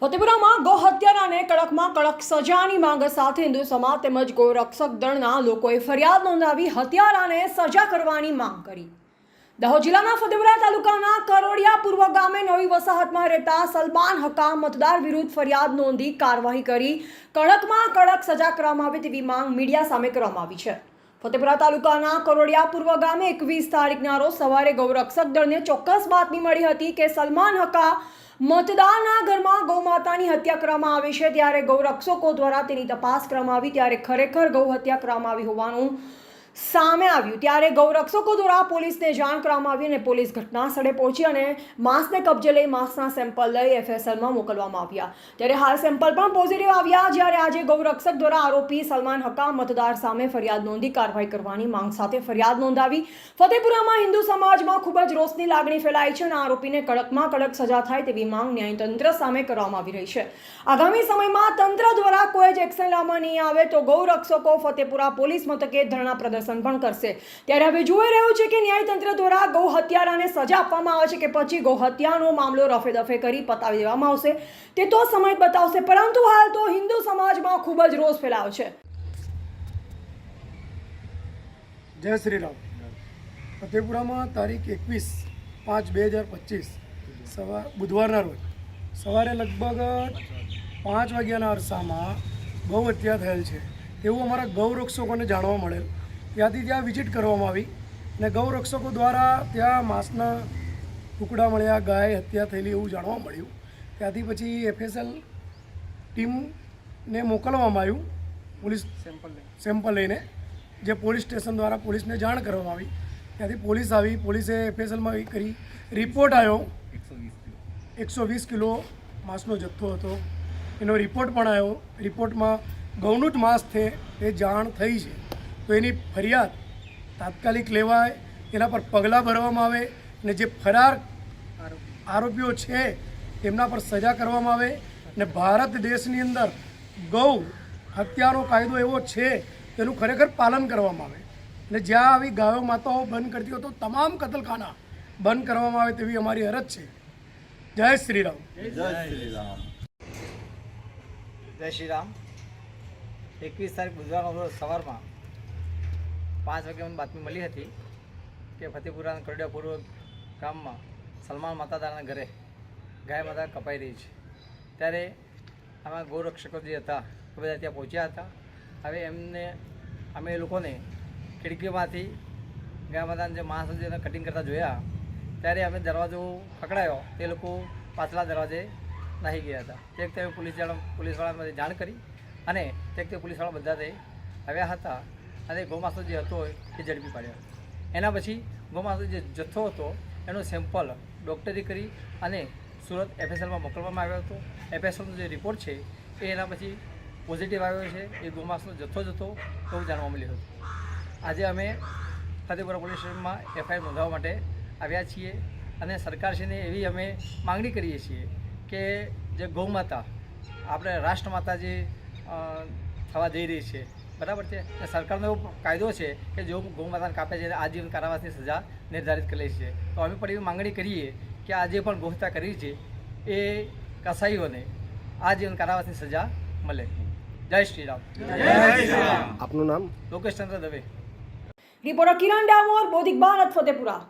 ફતેપુરામાં ગૌ હત્યારાને કડકમાં કડક સજાની માંગ સાથે હિન્દુ સમાજ તેમજ ગૌરક્ષક દળના લોકોએ ફરિયાદ નોંધાવી હત્યારાને સજા કરવાની માંગ કરી. દાહોદ જિલ્લાના ફતેપુરા તાલુકાના કરોડિયા પૂર્વ ગામે નવી વસાહતમાં રહેતા સલમાન હકા મતદાર વિરુદ્ધ ફરિયાદ નોંધી કાર્યવાહી કરી કડકમાં કડક સજા કરવામાં આવે તેવી માંગ મીડિયા સામે કરવામાં આવી છે. ફતેપુરા તાલુકાના કરોડિયા પૂર્વ ગામે એકવીસ તારીખના રોજ સવારે ગૌરક્ષક દળને ચોક્કસ બાતમી મળી હતી કે સલમાન હકા મતદારના ઘરમાં ગૌમાતાની હત્યા કરવામાં આવે છે. ત્યારે ગૌરક્ષકો દ્વારા તેની તપાસ કરવામાં આવી ત્યારે ખરેખર ગૌ હત્યા કરવામાં આવી હોવાનું સામે આવ્યું. ત્યારે ગૌરક્ષકો દ્વારા પોલીસને જાણ કરવામાં આવી અને પોલીસ ઘટના સ્થળે પહોંચી અને માંસને કબજે લઈ માંસના સેમ્પલ લઈ એફએસએલમાં મોકલવામાં આવ્યા. ત્યારે હાલ સેમ્પલ પણ પોઝિટિવ આવ્યા, જ્યારે આજે ગૌરક્ષક દ્વારા આરોપી સલમાન હકા મતદાર સામે ફરિયાદ નોંધી કાર્યવાહી કરવાની માંગ સાથે ફરિયાદ નોંધાવી. ફતેપુરામાં હિન્દુ સમાજમાં ખૂબ જ રોષની લાગણી ફેલાઈ છે અને આરોપીને કડકમાં કડક સજા થાય તેવી માંગ ન્યાયતંત્ર સામે કરવામાં આવી રહી છે. આગામી સમયમાં તંત્ર દ્વારા જ એક્શન લેવામાં નહીં આવે તો ગૌરક્ષકો ફતેપુરા પોલીસ મથકે ધરણા પ્રદર્શન પણ કરશે. ત્યારે હવે જોઈ રહ્યું છે કે ન્યાયતંત્ર દ્વારા ગૌ હત્યારાને સજા આપવામાં આવે છે કે પછી ગૌ હત્યાનો મામલો રફે દફે કરી પતાવી દેવામાં આવશે. તે તો સમય બતાવશે, પરંતુ હાલ તો હિન્દુ સમાજમાં ખૂબ જ રોષ ફેલાયો છે. જય શ્રી રામ. ફતેપુરામાં તારીખ એકવીસ પાંચ બે હજાર પચીસ સવાર બુધવારના રોજ સવારે લગભગ પાંચ વાગ્યાના અરસામાં ગૌ હત્યા થયેલ છે. એવું અમારા ગૌરક્ષકોને જાણવા મળેલ. ત્યાંથી ત્યાં વિઝિટ કરવામાં આવી અને ગૌરક્ષકો દ્વારા ત્યાં માંસના ટુકડા મળ્યા ગાય હત્યા થયેલી એવું જાણવા મળ્યું. ત્યાંથી પછી એફએસએલ ટીમને મોકલવામાં આવ્યું પોલીસ સેમ્પલ લઈને. જે પોલીસ સ્ટેશન દ્વારા પોલીસને જાણ કરવામાં આવી. ત્યાંથી પોલીસ આવી પોલીસે એફએસએલમાં કરી રિપોર્ટ આવ્યો એકસો વીસ કિલો માંસનો જથ્થો હતો. એનો રિપોર્ટ પણ આવ્યો. રિપોર્ટમાં ગૌનું જ માંસ છે, એ જાણ થઈ છે. તો એની ફરિયાદ તાત્કાલિક લેવાય, એના પર પગલાં ભરવામાં આવે અને જે ફરાર આરોપીઓ છે તેમના પર સજા કરવામાં આવે અને ભારત દેશની અંદર ગૌ હત્યાનો કાયદો એવો છે, તેનું ખરેખર પાલન કરવામાં આવે. અને જ્યાં આવી ગાયો માતાઓ બંધ કરતી હોય તો તમામ કતલખાના બંધ કરવામાં આવે તેવી અમારી અરજ છે. જય શ્રી રામ. જય શ્રી રામ. એકવીસ તારીખ બુધવારના સવારમાં પાંચ વાગે મને બાતમી મળી હતી કે ફતેપુરાના કરડિયા પૂર્વ ગામમાં સલમાન માતાદારના ઘરે ગાય માતા કપાઈ રહી છે. ત્યારે આમાં ગૌરક્ષકો જે હતા, એ બધા ત્યાં પહોંચ્યા હતા. હવે એમને, અમે એ લોકોને ખિડકીમાંથી ગાય માતાને જે માણસ જેને કટિંગ કરતા જોયા, ત્યારે અમે દરવાજો પકડાયો. તે લોકો પાછલા દરવાજે નાહી ગયા હતા. તે પોલીસ પોલીસવાળામાં જાણ કરી અને તે પોલીસવાળા બધા તે આવ્યા હતા અને ગૌમાસો જે હતો એ ઝડપી પાડ્યો. એના પછી ગૌમાસનો જે જથ્થો હતો એનો સેમ્પલ ડૉક્ટરી કરી અને સુરત એફએસએલમાં મોકલવામાં આવ્યો હતો. એફએસએલનો જે રિપોર્ટ છે એ એના પછી પોઝિટિવ આવ્યો છે. એ ગૌમાસનો જથ્થો જ હતો એવું જાણવા મળ્યું હતું. આજે અમે ફતેપુરા પોલીસ સ્ટેશનમાં એફઆઈઆર નોંધાવવા માટે આવ્યા છીએ અને સરકારશ્રીને એવી અમે માંગણી કરીએ છીએ કે જે ગૌમાતા આપણે રાષ્ટ્રમાતા જે થવા જઈ રહી છે. બરાબર છે? અને સરકારનો એવો કાયદો છે કે જો ગૌમાતાને કાપે છે આજીવન કારાવાસની સજા નિર્ધારિત કરેલી છે. તો અમે પણ એવી માંગણી કરીએ કે આજે પણ ગૌહત્યા કરી છે એ કસાઈઓને આજીવન કારાવાસની સજા મળે. જય શ્રી રામ આપનું નામ? લોકેશ ચંદ્ર દવે. રિપોર્ટર કિરણ ડામોર બોધિક ભારત ફતેપુરા